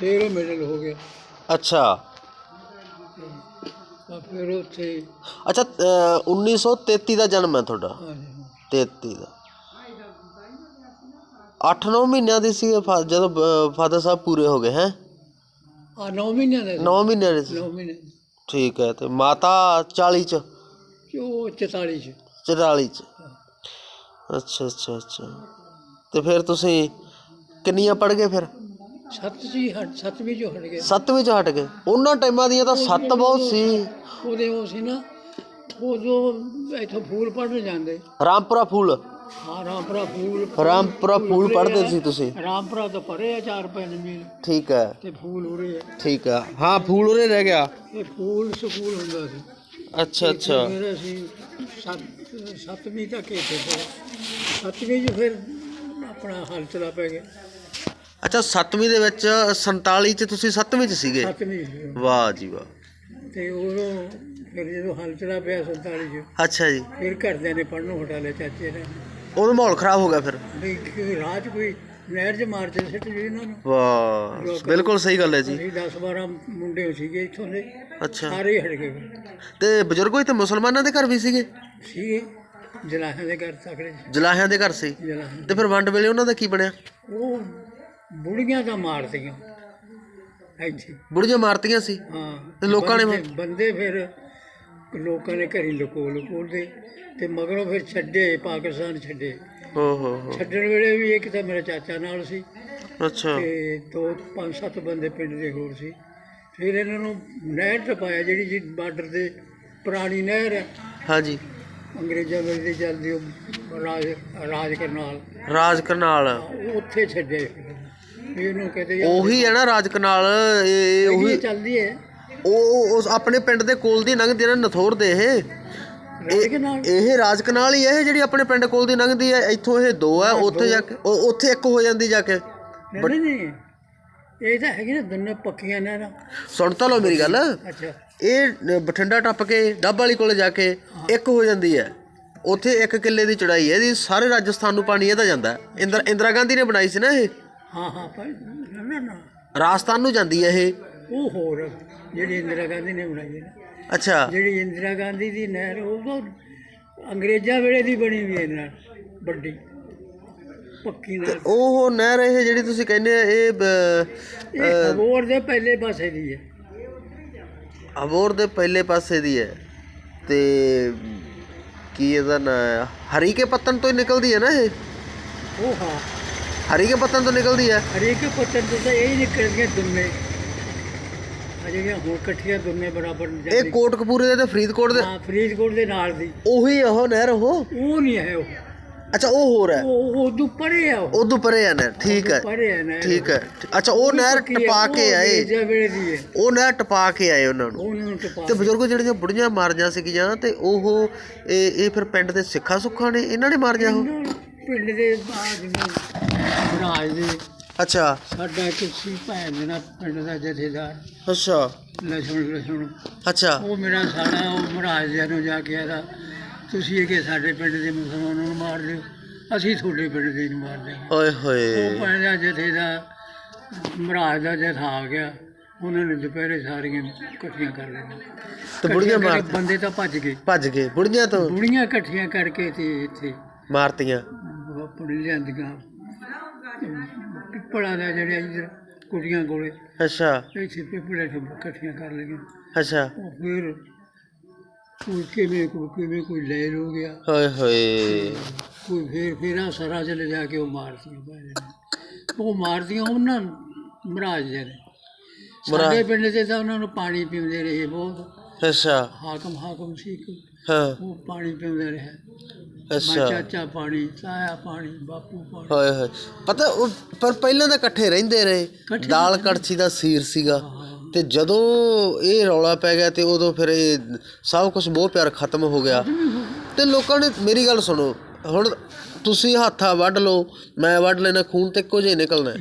ਫਿਰ ਉਹ ਮਿਡਲ ਹੋ ਗਿਆ। ਅੱਛਾ। ਤਾਂ ਫਿਰ ਉੱਥੇ ਅੱਛਾ ਅ, 1933 ਦਾ ਜਨਮ ਹੈ ਤੁਹਾਡਾ? ਹਾਂਜੀ। 33 ਦਾ। 8-9 ਮਹੀਨਿਆਂ ਦੀ ਸੀ ਫਾ- ਜਦੋਂ ਫਾਦਰ ਸਾਹਿਬ ਪੂਰੇ ਹੋ ਗਏ ਹੈ? ਆ 9 ਮਹੀਨਿਆਂ ਦਾ 9 ਮਹੀਨਿਆਂ ਦੇ ਸੀ। 9 ਮਹੀਨੇ ਠੀਕ ਹੈ ਤੇ ਮਾਤਾ 40 ਚ? ਉਹ 44 ਚ? 44 ਚ। ਅੱਛਾ ਅੱਛਾ ਅੱਛਾ। ਤੇ ਫਿਰ ਤੁਸੀਂ ਕਿੰਨੀਆਂ ਪੜ ਗਏ ਫਿਰ? ਸੱਤ ਜੀ ਹਟ ਸੱਤਵੀਂ ਚੋਂ ਹਟ ਗਏ। ਸੱਤਵੀਂ ਚ ਹਟ ਗਏ। ਉਹਨਾਂ ਟਾਈਮਾਂ ਦੀਆਂ ਤਾਂ ਸੱਤ ਬਹੁਤ ਸੀ। ਉਹਦੇ ਉਹ ਸੀ ਨਾ ਉਦੋਂ ਇੱਥੋਂ ਫੂਲ ਪੜਨ ਜਾਂਦੇ। ਰਾਮਪੁਰਾ ਫੂਲ। ਹਾਂ ਰਾਮਪੁਰਾ ਫੂਲ। ਰਾਮਪੁਰਾ ਫੂਲ ਪੜਦੇ ਸੀ ਤੁਸੀਂ। ਰਾਮਪੁਰਾ ਤੋਂ ਪਰੇ ਆ ਚਾਰ ਪੰਜ ਮੀਲ। ਠੀਕ ਹੈ। ਤੇ ਫੂਲ ਉਰੇ ਆ। ਠੀਕ ਹੈ ਹਾਂ ਫੂਲ ਉਰੇ ਰਹਿ ਗਿਆ। ਇਹ ਫੂਲ ਸਕੂਲ ਹੁੰਦਾ ਸੀ। ਅੱਛਾ ਅੱਛਾ। ਫਿਰ ਅਸੀਂ ਸੱਤ ਸੱਤਵੀਂ ਤੱਕ ਇੱਥੇ ਪੜ੍ਹੇ। ਸੱਤਵੀਂ ਚ ਫਿਰ ਆਪਣਾ ਹਲ ਚਲਾ ਪੈ ਗਿਆ। ਅੱਛਾ ਸੱਤਵੀਂ ਦੇ ਵਿੱਚ 47 ਚ ਤੁਸੀਂ ਸੱਤਵੀਂ ਚ ਸੀਗੇ? ਸੱਤਵੀਂ ਸੀ। ਵਾਹ ਜੀ ਵਾਹ। ਤੇ ਉਦੋਂ ਫਿਰ ਜਦੋਂ ਹਲ ਚਲਾ ਪਿਆ 47 ਚ ਅੱਛਾ ਜੀ। ਫਿਰ ਘਰਦਿਆਂ ਨੇ ਪੜਨੋਂ ਹਟਾ ਲਿਆ ਚਾਚੇ ਨੇ। ਉਦੋਂ ਮਾਹੌਲ ਖਰਾਬ ਹੋ ਗਿਆ ਫਿਰ? ਵੀ ਕਿ ਰਾਹ 'ਚ ਕੋਈ ਨਹਿਰ 'ਚ ਮਾਰ ਕੇ ਸਿੱਟ ਜੀ ਇਹਨਾਂ ਨੂੰ। ਵਾਹ ਬਿਲਕੁਲ ਸਹੀ ਗੱਲ ਹੈ ਜੀ। ਅਸੀਂ 10 12 ਮੁੰਡੇ ਸੀਗੇ ਇੱਥੋਂ ਦੇ ਅੱਛਾ। ਸਾਰੇ ਹੀ ਹਟ ਗਏ ਫਿਰ। ਤੇ ਬਜ਼ੁਰਗੋ ਇੱਥੇ ਮੁਸਲਮਾਨਾਂ ਦੇ ਘਰ ਵੀ ਸੀਗੇ? ਸੀਗੇ ਜਲਾਹਾਂ ਦੇ ਘਰ ਤਕੜੇ ਜਲਾਹਿਆਂ ਦੇ ਘਰ ਸੀ। ਜਲਾਹਾਂ ਤੇ ਫਿਰ ਵੰਡ ਵੇਲੇ ਉਹਨਾਂ ਦਾ ਕੀ ਬਣਿਆ? ਉਹ ਬੁੜੀਆਂ ਦਾ ਮਾਰਦੀਆਂ ਇੱਥੇ ਬੁੜੀਆਂ ਮਾਰਤੀਆਂ ਸੀ? ਹਾਂ। ਤੇ ਲੋਕਾਂ ਨੇ ਬੰਦੇ- ਬੰਦੇ ਫਿਰ ਲੋਕਾਂ ਨੇ ਘਰੀ ਲੁਕੋ ਲੁਕੋਦੇ ਤੇ ਮਗਰੋਂ ਫਿਰ ਛੱਡੇ ਪਾਕਿਸਤਾਨ ਛੱਡੇ। ਓ ਹੋ। ਹੋ ਛੱਡਣ ਵੇਲੇ ਵੀ ਇੱਕ ਤਾਂ ਮੇਰਾ ਚਾਚਾ ਨਾਲ ਸੀ। ਅੱਛਾ। ਤੇ ਦੋ ਪੰਜ ਸੱਤ ਬੰਦੇ ਪਿੰਡ ਦੇ ਹੋਰ ਸੀ। ਫਿਰ ਇਹਨਾਂ ਨੂੰ ਨਹਿਰ ਟਪਾਇਆ ਜਿਹੜੀ ਜੀ ਬਾਰਡਰ ਤੇ ਪੁਰਾਣੀ ਨਹਿਰ ਹੈ। ਹਾਂਜੀ। ਅੰਗਰੇਜ਼ਾਂ ਵੇਲੇ ਦੀ ਚੱਲਦੀ ਉਹ ਰਾਜ ਰਾਜ ਕਰਨਾਲ। ਰਾਜ ਕਰਨਾਲ। ਉਹ ਉੱਥੇ ਛੱਡੇ। ਇਹਨੂੰ ਕਹਿੰਦੇ ਯਾਰ ਉਹੀ ਹੈ ਨਾ ਰਾਜ ਕਰਨਾਲ ਇਹ ਉਹੀ ਚੱਲਦੀ ਹੈ। ਉਹ ਉਸ ਆਪਣੇ ਪਿੰਡ ਦੇ ਕੋਲ ਦੀ ਲੰਘਦੀ ਨਾ ਨਥੋਰ ਦੇ ਇਹ। ਰਾਜ ਇਹ ਰਾਜ ਕਨਾਲ ਹੀ ਹੈ ਇਹ ਜਿਹੜੀ ਆਪਣੇ ਪਿੰਡ ਕੋਲ ਦੀ ਲੰਘਦੀ ਹੈ ਇੱਥੋਂ ਇਹ ਦੋ ਹੈ ਉੱਥੇ ਜਾ ਕੇ ਉਹ- ਉੱਥੇ ਇੱਕ ਹੋ ਜਾਂਦੀ ਜਾ ਕੇ। ਨਹੀਂ ਨਹੀਂ ਇਹ ਤਾਂ ਹੈਗੀ ਨਾ ਦੋਨੇ ਪੱਕੀਆਂ ਨਹਿਰਾਂ ਸੁਣ ਤਾਂ ਲਓ ਮੇਰੀ ਗੱਲ। ਅੱਛਾ। ਇਹ ਨ- ਬਠਿੰਡਾ ਟੱਪ ਕੇ ਡੱਬ ਵਾਲੀ ਕੋਲੇ ਜਾ ਕੇ ਇੱਕ ਹੋ ਜਾਂਦੀ ਹੈ। ਉੱਥੇ ਇੱਕ ਕਿੱਲੇ ਦੀ ਚੜਾਈ ਹੈ ਇਹਦੀ ਸਾਰੇ ਰਾਜਸਥਾਨ ਨੂੰ ਪਾਣੀ ਇਹਦਾ ਜਾਂਦਾ ਹੈ। ਇੰਦਰ ਇੰਦਰਾ ਗਾਂਧੀ ਨੇ ਬਣਾਈ ਸੀ ਨਾ ਇਹ। ਹਾਂ ਹਾਂ ਪਰ ਨਾ ਨਾ ਨਾ। ਰਾਜਸਥਾਨ ਨੂੰ ਜਾਂਦੀ ਹੈ ਇਹ? ਉਹ ਹੋਰ ਜਿਹੜੀ ਇੰਦਰਾ ਗਾਂਧੀ ਨੇ ਬਣਾਈ ਹੈ। ਨਾ ਅੱਛਾ। ਜਿਹੜੀ ਇੰਦਰਾ ਗਾਂਧੀ ਦੀ ਨਹਿਰ ਉਹ ਤਾਂ ਅੰਗਰੇਜ਼ਾਂ ਵੇਲੇ ਦੀ ਬਣੀ ਹੋਈ ਹੈ ਨਹਿਰ ਵੱਡੀ। ਪੱਕੀ ਨਹਿਰ। ਉਹ ਨਹਿਰ ਇਹ ਜਿਹੜੀ ਤੁਸੀਂ ਕਹਿੰਦੇ ਆ ਇਹ ਬ- ਇਹ ਅਬੋਰ ਦੇ ਪਹਿਲੇ ਪਾਸੇ ਦੀ ਹੈ। ਅਬੋਰ ਦੇ ਪਹਿਲੇ ਪਾਸੇ ਦੀ ਹੈ। ਤੇ ਕੀ ਇਹਦਾ ਨਾਂ ਹੈ? ਹਰੀਕੇ ਪੱਤਨ ਤੋਂ ਹੀ ਨਿਕਲਦੀ ਹੈ ਨਾ ਇਹ? ਉਹ ਹਾਂ। ਤੋਂ ਨਿਕਲਦੀ ਹੈ। ਹਰੇਕ ਪੱਤਨ ਤੋਂ ਤਾਂ ਇਹ ਹੀ ਨਿਕਲਦੀਆਂ ਦੁੰਨੇ ਆ ਜਿਹੜੀਆਂ ਹੁਣ ਇਕੱਠੀਆਂ ਦੁੰਨੇ ਬਰਾਬਰ ਇਹ ਕੋਟਕਪੂਰੇ ਦੇ ਤੇ ਫਰੀਦਕੋਟ ਦੇ? ਹਾਂ ਫਰੀਦਕੋਟ ਦੇ ਨਾਲ ਦੀ। ਉਹੀ ਉਹ ਨਹਿਰ ਉਹ? ਉਹ ਨਹੀਂ ਹੈ ਉਹ। ਅੱਛਾ ਉਹ ਹੋਰ ਹੈ। ਉਹ ਉਦੋਂ ਪਰੇ ਆ ਉਹ। ਉਦੋਂ ਪਰੇ ਆ ਨਹਿਰ ਠੀਕ ਹੈ। ਪਰੇ ਹੈ ਨਾ ਠੀਕ ਹੈ। ਅੱਛਾ ਉਹ ਨਹਿਰ ਟਪਾ ਕੇ ਆਏ। ਉਹ ਨਹਿਰ ਟਪਾ ਕੇ ਆਏ ਉਹਨਾਂ ਨੂੰ। ਤੇ ਬਜ਼ੁਰਗ ਜਿਹੜੀਆਂ ਬੁੜੀਆਂ ਮਾਰੀਆਂ ਸੀਗੀਆਂ ਤੇ ਉਹ ਇਹ ਇਹ ਫਿਰ ਪਿੰਡ ਦੇ ਸਿੱਖਾਂ ਸੁੱਖਾਂ ਨੇ ਇਹਨਾਂ ਨੇ ਮਾਰੀਆਂ ਉਹ? ਪਿੰਡ ਦੇ ਆਦਮੀ ਮਹਾਰਾਜ ਦੇ। ਅੱਛਾ। ਸਾਡਾ ਇੱਕ ਸੀ ਭੈਣ ਦੇ ਨਾਲ ਪਿੰਡ ਦਾ ਜਥੇਦਾਰ। ਅੱਛਾ। ਲਛਣ ਲਛਣ ਅੱਛਾ। ਉਹ ਮੇਰਾ ਸਾਲਾ ਉਹ ਮਹਾਰਾਜ ਜੀ ਨੂੰ ਜਾ ਕੇ ਆਦਾ ਤੁਸੀਂ ਇਹ ਕਿ ਸਾਡੇ ਪਿੰਡ ਦੇ ਮੁਸਲਮਾਨਾਂ ਨੂੰ ਮਾਰ ਦਿਓ। ਅਸੀਂ ਤੁਹਾਡੇ ਪਿੰਡ ਦੇ ਨੂੰ ਮਾਰ ਦਿਆਂਗੇ। ਓਏ ਉਹ ਹੋਏ ਪਿੰਡ ਦਾ ਜਥੇ ਦਾ ਮਹਾਰਾਜ ਦਾ ਜਥਾ ਆ ਗਿਆ। ਉਹਨਾਂ ਨੇ ਦੁਪਹਿਰੇ ਸਾਰੀਆਂ ਇਕੱਠੀਆਂ ਕਰ ਲਈਆਂ। ਤੇ ਬੁੜੀਆਂ ਮਾਰ ਬੰਦੇ ਤਾਂ ਭੱਜ ਗਏ। ਭੱਜ ਗਏ। ਬੁੜੀਆਂ ਤੋਂ? ਬੁੜੀਆਂ ਇਕੱਠੀਆਂ ਕਰਕੇ ਤੇ ਇੱਥੇ ਮਾਰਤੀਆਂ। ਲਿਆਂਦੀਆਂ। ਪਿੱਪਲਾਂ ਦਾ ਜਿਹੜੇ ਇੱਧਰ ਕੁੜੀਆਂ ਕੋਲੇ। ਅੱਛਾ। ਇੱਥੇ ਪਿੱਪਲੇ ਤੋਂ ਇਕੱਠੀਆਂ ਕਰ ਲਈਆਂ। ਅੱਛਾ। ਉਹ ਫਿਰ ਕੋਈ ਕਿਵੇਂ ਕੋਈ ਕਿਵੇਂ ਕੋਈ ਲੈ ਲੋ ਗਿਆ। ਓਏ ਹੋਏ। ਕੋਈ ਫਿਰ ਫਿਰ ਸਰਾ ਚ ਲੈ ਜਾ ਕੇ ਉਹ ਮਾਰਦੀਆਂ ਉਹ ਮਾਰਦੀਆਂ ਉਹਨਾਂ ਨੂੰ, ਮਹਾਰਾਜ ਜੀ ਨੇ। ਸਾਡੇ ਪਿੰਡ ਦੇ ਤਾਂ ਉਹਨਾਂ ਨੂੰ ਪਾਣੀ ਪੀਂਦੇ ਰਹੇ ਬਹੁਤ। ਅੱਛਾ। ਹਾਕਮ ਹਾਕਮ ਸੀ ਹਾਂ। ਉਹ ਪਾਣੀ ਪੀਂਦੇ ਰਹੇ। ਅੱਛਾ। ਚਾਚਾ ਪਾਣੀ ਤਾਇਆ ਪਾਣੀ ਬਾਪੂ ਪਾਣੀ। ਹੋਏ ਹੋਏ। ਪਤਾ ਉਹ ਪਰ ਪਹਿਲਾਂ ਤਾਂ ਇਕੱਠੇ ਰਹਿੰਦੇ ਰਹੇ। ਦਾਲ ਕੜਛੀ ਦਾ ਸੀਰ ਸੀਗਾ। ਤੇ ਜਦੋਂ ਇਹ ਰੌਲਾ ਪੈ ਗਿਆ ਤੇ ਉਦੋਂ ਫਿਰ ਇਹ ਸਭ ਕੁਝ ਮੋਹ ਪਿਆਰ ਖਤਮ ਹੋ ਗਿਆ। ਤੇ ਲੋਕਾਂ ਨੇ ਮੇਰੀ ਗੱਲ ਸੁਣੋ ਹੁਣ ਤੁਸੀਂ ਹੱਥਾਂ ਵੱਢ ਲਓ ਮੈਂ ਵੱਢ ਲੈਣਾ ਖੂਨ ਤੇ ਜਿਹਾ ਹੀ। ਨਿਕਲਣਾ।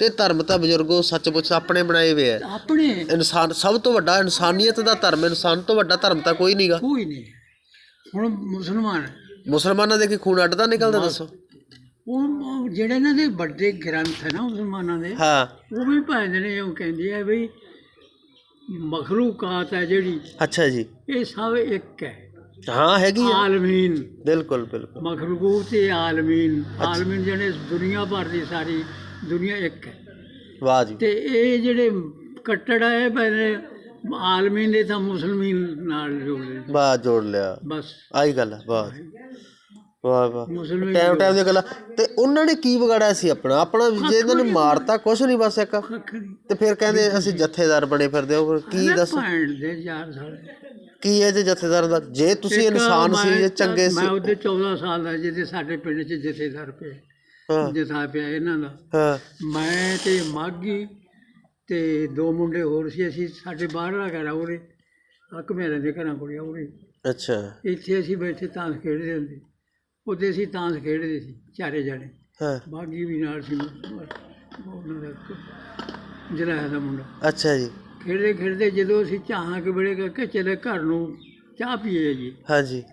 ਤੇ ਧਰਮ ਤਾਂ ਬਜ਼ੁਰਗੋ ਸੱਚ ਪੁੱਛ ਆਪਣੇ ਬਣਾਏ ਹੋਏ ਆ। ਆਪਣੇ। ਇਨਸਾਨ ਸਭ ਤੋਂ ਵੱਡਾ ਇਨਸਾਨੀਅਤ ਦਾ ਧਰਮ ਇਨਸਾਨ ਤੋਂ ਵੱਡਾ ਧਰਮ ਤਾਂ ਕੋਈ ਨਹੀਂਗਾ ਕੋਈ ਨਹੀਂ। ਹੁਣ ਮੁਸਲਮਾਨ ਮੁਸਲਮਾਨਾਂ ਦੇ ਕੀ ਖੂਨ ਅੱਡ ਦਾ ਨਿਕਲਦਾ ਦੱਸੋ? ਉਹ ਜਿਹੜੇ ਇਹਨਾਂ ਦੇ ਵੱਡੇ ਗ੍ਰੰਥ ਹੈ ਨਾ ਮੁਸਲਮਾਨਾਂ ਦੇ ਹਾਂ। ਉਹ ਵੀ ਭਾਂਦੇ ਨੇ ਉਹ ਕਹਿੰਦੇ ਆ ਵੀ ਮਖਲੂਕਾਤ ਹੈ ਜਿਹੜੀ ਅੱਛਾ ਜੀ। ਇਹ ਸਭ ਇੱਕ ਹੈ। ਹਾਂ ਹੈਗੀ ਆ। ਆਲਮੀਨ। ਬਿਲਕੁਲ ਬਿਲਕੁਲ। ਮਖਲੂਕ ਤੇ ਆਲਮੀਨ। ਆਲਮੀਨ ਜਿਹੜੇ ਦੁਨੀਆ ਭਰ ਦੀ ਸਾਰੀ ਦੁਨੀਆ ਇੱਕ ਹੈ। ਵਾਹ ਜੀ। ਤੇ ਇਹ ਜਿਹੜੇ ਕੱਟੜ ਹੈ ਪਹਿਲੇ ਆਲਮੀਨ ਦੇ ਤਾਂ ਮੁਸਲਮਾਨ ਨਾਲ ਜੋੜਦੇ ਨੇ। ਵਾਹ ਜੋੜ ਲਿਆ। ਬਸ। ਆਹੀ ਗੱਲ ਆ ਵਾਹ। ਵਾਹ ਵਾਹ। ਮੁਸਲਮਾਨ ਟਾਈਮ ਟਾਈਮ ਦੀ ਗੱਲ। ਆ। ਤੇ ਉਹਨਾਂ ਨੇ ਕੀ ਵਿਗਾੜਿਆ ਸੀ ਆਪਣਾ? ਆਪਣਾ ਜੇ ਇਹਨਾਂ ਨੇ ਮਾਰਤਾ ਕੁਛ ਨਹੀਂ ਬਸ ਇੱਕ। ਤੇ ਫਿਰ ਕਹਿੰਦੇ ਅਸੀਂ ਜਥੇਦਾਰ ਬਣੇ ਫਿਰਦੇ ਹਾਂ। ਫਿਰ ਕੀ ਦੱਸ? ਭੈਣ ਦੇ ਯਾਰ ਸਾਰੇ। ਕੀ ਹੈ ਜੇ ਜਥੇਦਾਰ ਦਾ? ਜੇ ਤੁਸੀਂ ਇਨਸਾਨ ਸੀ ਜੇ ਚੰਗੇ ਸੀ। ਮੈਂ ਉਹਦੇ 14 ਸਾਲ ਦਾ ਜਿਹਦੇ ਸਾਡੇ ਪਿੰਡ 'ਚ ਜਥੇਦਾਰ ਪਿਆ। ਹਾਂ। ਜਥਾ ਪਿਆ ਇਹਨਾਂ ਦਾ। ਹਾਂ। ਮੈਂ ਤੇ ਮਾਗੀ ਤੇ ਦੋ ਮੁੰਡੇ ਹੋਰ ਸੀ ਅਸੀਂ ਸਾਡੇ ਬਾਹਰਲਾ ਘਰ ਆ ਉਰੇ ਅੱਕ ਮੇਰੇ ਦੇ ਘਰਾਂ ਕੋਲ ਆ ਉਰੇ। ਅੱਛਾ। ਇੱਥੇ ਅਸੀਂ ਬੈਠੇ ਤਾਂਸ ਖੇਡਦੇ ਹੁੰਦੇ। ਉਹਦੇ ਅਸੀਂ ਤਾਂਸ ਖੇਡਦੇ ਸੀ ਚਾਰੇ ਜਣੇ। ਹਾਂ। ਬਾਗੀ ਵੀ ਨਾਲ ਸੀ ਉਹਨਾਂ ਦਾ ਇੱਕ ਜਲਾਇਆ ਦਾ ਮੁੰਡਾ। ਅੱਛਾ ਜੀ। ਖੇਡਦੇ ਖੇਡਦੇ ਜਦੋਂ ਅਸੀਂ ਚਾਹਾਂ ਕੇ ਬੜੇ ਕਰਕੇ ਚਲੇ ਘਰ ਨੂੰ ਚਾਹ ਪੀਏ ਜੀ। ਹਾਂਜੀ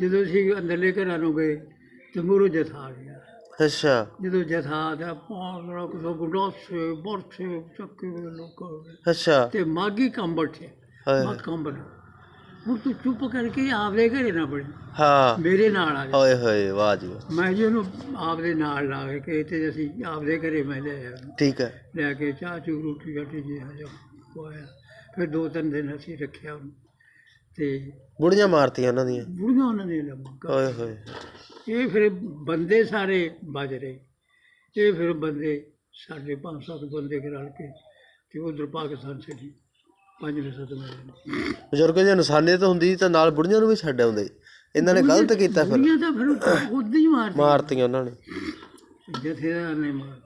ਜਦੋਂ ਅਸੀਂ ਅੰਦਰਲੇ ਘਰਾਂ ਨੂੰ ਗਏ ਤੇ ਮੂਰੋ ਜਥਾ ਆ ਗਿਆ। ਅੱਛਾ। ਜਦੋਂ ਜਥਾ ਦਾ ਪਾਣ ਰਕ ਸੋ ਗੁਡੋਸੇ ਬਰਛੇ ਚੱਕੇ ਵੇ ਲੋਕ ਅੱਛਾ। ਤੇ ਮਾਗੀ ਕੰਮ ਬੈਠੇ। ਮਾ ਕੰਮ ਬਣ ਹੁਣ ਤੂੰ ਚੁੱਪ ਕਰਕੇ ਆਪਦੇ ਘਰੇ ਨਾ ਬੜੀ। ਹਾਂ। ਮੇਰੇ ਨਾਲ ਆ ਜਾ। ਓਏ ਹੋਏ ਵਾਹ ਜੀ। ਮੈਂ ਜੀ ਉਹਨੂੰ ਆਪਦੇ ਨਾਲ ਲਾ ਕੇ ਤੇ ਅਸੀਂ ਆਪਦੇ ਘਰੇ ਮੈਂ ਲੈ ਆਇਆ। ਠੀਕ ਹੈ। ਲੈ ਕੇ ਚਾਹ ਚੂ ਰੋਟੀ ਰਾਟੀ ਜੀ ਆ ਜਾ ਫਿਰ ਦੋ ਤਿੰਨ ਦਿਨ ਅਸੀਂ ਰੱਖਿਆ ਉਹਨੂੰ। ਤੇ ਬੁੜੀਆਂ ਮਾਰਤੀਆਂ ਉਹਨਾਂ ਦੀਆਂ। ਬੁੜੀਆਂ ਉਹਨਾਂ ਨੇ ਲੰਮਾ ਓਏ ਹੋਏ। ਇਹ ਫਿਰ ਬੰਦੇ ਸਾਰੇ ਬਜ ਰਹੇ। ਇਹ ਫਿਰ ਬੰਦੇ ਸਾਡੇ ਪੰਜ ਸੱਤ ਬੰਦੇ ਰਲ ਕੇ ਤੇ ਉਧਰ ਪਾਕਿਸਤਾਨ ਛੱਡੀ ਪੰਜ ਨੇ ਸੱਤ ਮੇਰੇ। ਬਜ਼ੁਰਗ ਜੇ ਇਨਸਾਨੀਅਤ ਹੁੰਦੀ ਤਾਂ ਨਾਲ ਬੁੜੀਆਂ ਨੂੰ ਵੀ ਛੱਡ ਆਉਂਦੇ। ਇਹਨਾਂ ਨੇ ਗਲਤ ਕੀਤਾ ਫਿਰ। ਬੁੜੀਆਂ ਤਾਂ ਫਿਰ ਉਦਾਂ ਹੀ ਮਾਰ ਮਾਰਤੀਆਂ ਉਹਨਾਂ ਨੇ। ਜਥੇਦਾਰ ਨੇ ਮਾਰ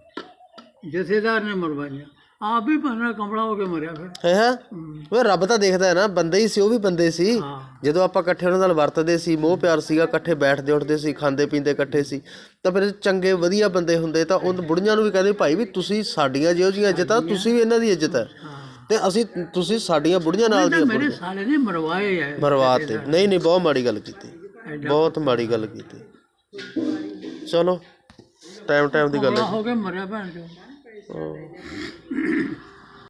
ਜਥੇਦਾਰ ਨੇ ਮਰਵਾਈਆਂ। ਆਪ ਵੀ ਪੰਨਾ ਕਮਲਾ ਹੋ ਕੇ ਮਰਿਆ ਫਿਰ। ਹੈ ਹੈ? ਹਮ, ਓਏ ਰੱਬ ਤਾਂ ਦੇਖਦਾ ਹੈ ਨਾ ਬੰਦੇ ਹੀ ਸੀ ਉਹ ਵੀ ਬੰਦੇ ਸੀ। ਹਾਂ। ਜਦੋਂ ਆਪਾਂ ਇਕੱਠੇ ਉਹਨਾਂ ਨਾਲ ਵਰਤਦੇ ਸੀ ਮੋਹ ਪਿਆਰ ਸੀਗਾ ਇਕੱਠੇ ਬੈਠਦੇ ਉੱਠਦੇ ਸੀ ਖਾਂਦੇ ਪੀਂਦੇ ਇਕੱਠੇ ਸੀ ਤਾਂ ਫਿਰ ਚੰਗੇ ਵਧੀਆ ਬੰਦੇ ਹੁੰਦੇ ਤਾਂ ਉਹ ਬੁੜੀਆਂ ਨੂੰ ਵੀ ਕਹਿੰਦੇ ਭਾਈ ਵੀ ਤੁਸੀਂ ਸਾਡੀਆਂ ਜਿਹੋ ਜਿਹੀਆਂ ਇੱਜ਼ਤਾਂ ਤੁਸੀਂ ਵੀ ਇਹਨਾਂ ਦੀ ਇੱਜ਼ਤ ਹੈ। ਹਾਂ। ਤੇ ਅਸੀਂ ਤੁਸੀਂ ਸਾਡੀਆਂ ਬੁੜੀਆਂ ਨਾਲ ਦੀਆਂ ਮੇਰੇ ਸਾਲੇ ਨੇ ਮਰਵਾਏ ਆ। ਮਰਵਾਤੇ ਨਹੀਂ ਨਹੀਂ ਬਹੁਤ ਮਾੜੀ ਗੱਲ ਕੀਤੀ। ਬਹੁਤ ਮਾੜੀ ਗੱਲ ਕੀਤੀ। ਚਲੋ ਟਾਈਮ ਟਾਈਮ ਦੀ ਗੱਲ ਹੋ ਕੇ ਮਰਿਆ ਭੈਣ ਚੋ ਹੈ